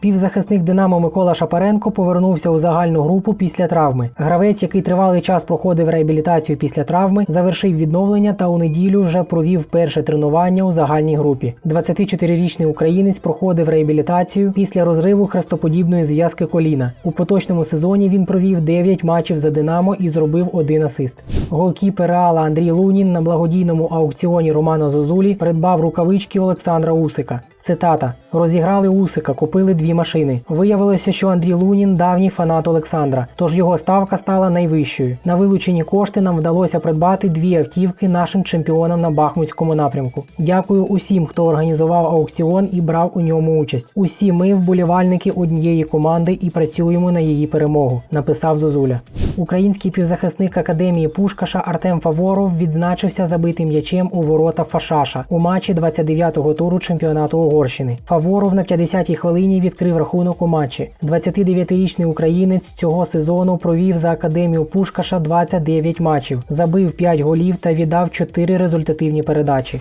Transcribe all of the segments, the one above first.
Півзахисник Динамо Микола Шапаренко повернувся у загальну групу після травми. Гравець, який тривалий час проходив реабілітацію після травми, завершив відновлення та у неділю вже провів перше тренування у загальній групі. 24-річний українець проходив реабілітацію після розриву хрестоподібної зв'язки коліна. У поточному сезоні він провів 9 матчів за Динамо і зробив один асист. Голкіпер Реала Андрій Лунін на благодійному аукціоні Романа Зозулі придбав рукавички Олександра Усика. Цитата: розіграли Усика, купили дві машини. Виявилося, що Андрій Лунін давній фанат Олександра, тож його ставка стала найвищою. На вилучені кошти нам вдалося придбати дві автівки нашим чемпіонам на Бахмутському напрямку. Дякую усім, хто організував аукціон і брав у ньому участь. Усі ми вболівальники однієї команди і працюємо на її перемогу. Написав Зозуля. Український півзахисник академії Пушкаша Артем Фаворов відзначився забитим м'ячем у ворота Фашаша у матчі 29-го туру чемпіонату Угорщини. Фаворов на 50-й хвилині відкрив рахунок у матчі. 29-річний українець цього сезону провів за академію Пушкаша 29 матчів, забив 5 голів та віддав 4 результативні передачі.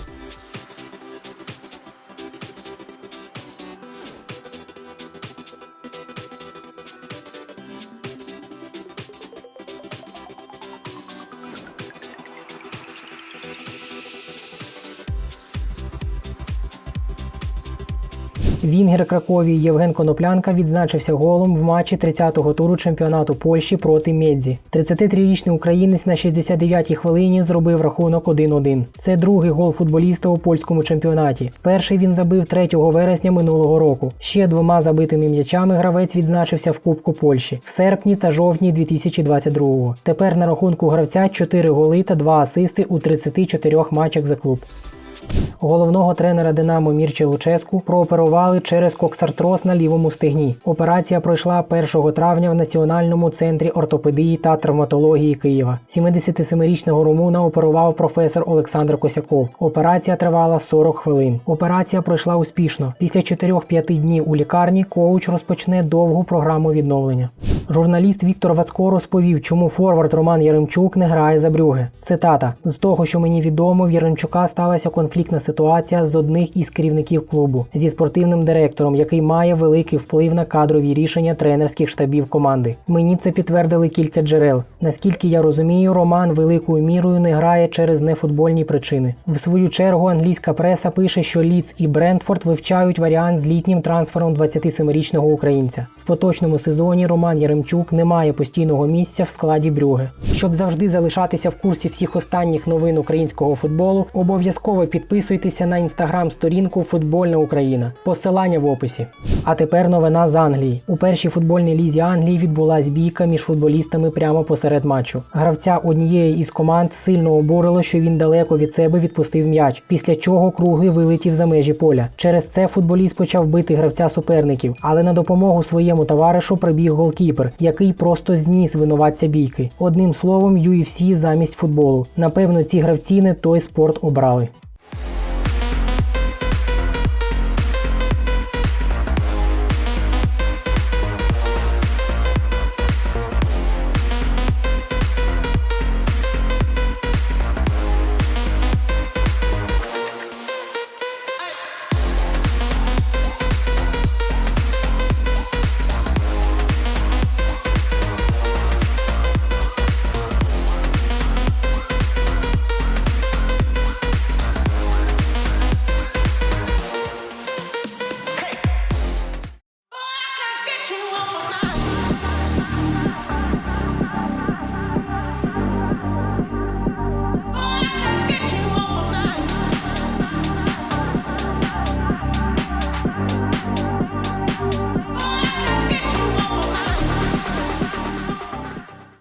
Вінгер Краковії Євген Коноплянка відзначився голом в матчі 30-го туру чемпіонату Польщі проти Медзі. 33-річний українець на 69-й хвилині зробив рахунок 1-1. Це другий гол футболіста у польському чемпіонаті. Перший він забив 3 вересня минулого року. Ще двома забитими м'ячами гравець відзначився в Кубку Польщі в серпні та жовтні 2022-го. Тепер на рахунку гравця 4 голи та 2 асисти у 34 матчах за клуб. Головного тренера Динамо Мірче Луческу прооперували через коксартроз на лівому стегні. Операція пройшла 1 травня в Національному центрі ортопедії та травматології Києва. 77-річного румуна оперував професор Олександр Косяков. Операція тривала 40 хвилин. Операція пройшла успішно. Після 4-5 днів у лікарні коуч розпочне довгу програму відновлення. Журналіст Віктор Вацко розповів, чому форвард Роман Яремчук не грає за Брюге. Цитата: з того, що мені відомо, в Яремчука сталася конфліктна ситуація з одних із керівників клубу зі спортивним директором, який має великий вплив на кадрові рішення тренерських штабів команди. Мені це підтвердили кілька джерел. Наскільки я розумію, Роман великою мірою не грає через нефутбольні причини. В свою чергу англійська преса пише, що Ліц і Брентфорд вивчають варіант з літнім трансфером 27-річного українця. В поточному сезоні Роман Яремчук не має постійного місця в складі Брюге. Щоб завжди залишатися в курсі всіх останніх новин українського футболу, обов'язково підписуйтеся на інстаграм-сторінку Футбольна Україна. Посилання в описі. А тепер новина з Англії. У першій футбольній лізі Англії відбулась бійка між футболістами прямо посеред матчу. Гравця однієї із команд сильно обурило, що він далеко від себе відпустив м'яч, після чого круглий вилетів за межі поля. Через це футболіст почав бити гравця суперників, але на допомогу своєму товаришу прибіг голкіпер, який просто зніс винуватця бійки. Одним словом, UFC замість футболу. Напевно, ці гравці не той спорт обрали.